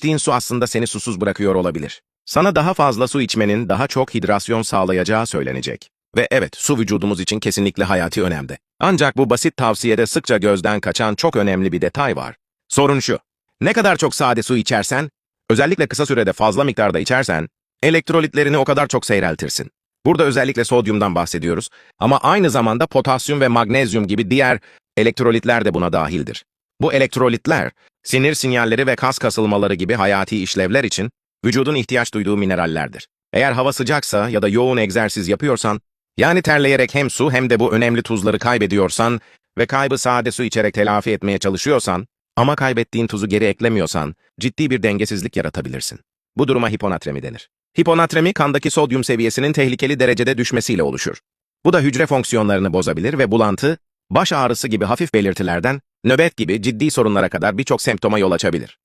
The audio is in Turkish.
İçtiğin su aslında seni susuz bırakıyor olabilir. Sana daha fazla su içmenin daha çok hidrasyon sağlayacağı söylenecek. Ve evet, su vücudumuz için kesinlikle hayati önemde. Ancak bu basit tavsiyede sıkça gözden kaçan çok önemli bir detay var. Sorun şu. Ne kadar çok sade su içersen, özellikle kısa sürede fazla miktarda içersen, elektrolitlerini o kadar çok seyreltirsin. Burada özellikle sodyumdan bahsediyoruz ama aynı zamanda potasyum ve magnezyum gibi diğer elektrolitler de buna dahildir. Bu elektrolitler, sinir sinyalleri ve kas kasılmaları gibi hayati işlevler için vücudun ihtiyaç duyduğu minerallerdir. Eğer hava sıcaksa ya da yoğun egzersiz yapıyorsan, yani terleyerek hem su hem de bu önemli tuzları kaybediyorsan ve kaybı sade su içerek telafi etmeye çalışıyorsan ama kaybettiğin tuzu geri eklemiyorsan ciddi bir dengesizlik yaratabilirsin. Bu duruma hiponatremi denir. Hiponatremi kandaki sodyum seviyesinin tehlikeli derecede düşmesiyle oluşur. Bu da hücre fonksiyonlarını bozabilir ve bulantı, baş ağrısı gibi hafif belirtilerden nöbet gibi ciddi sorunlara kadar birçok semptoma yol açabilir.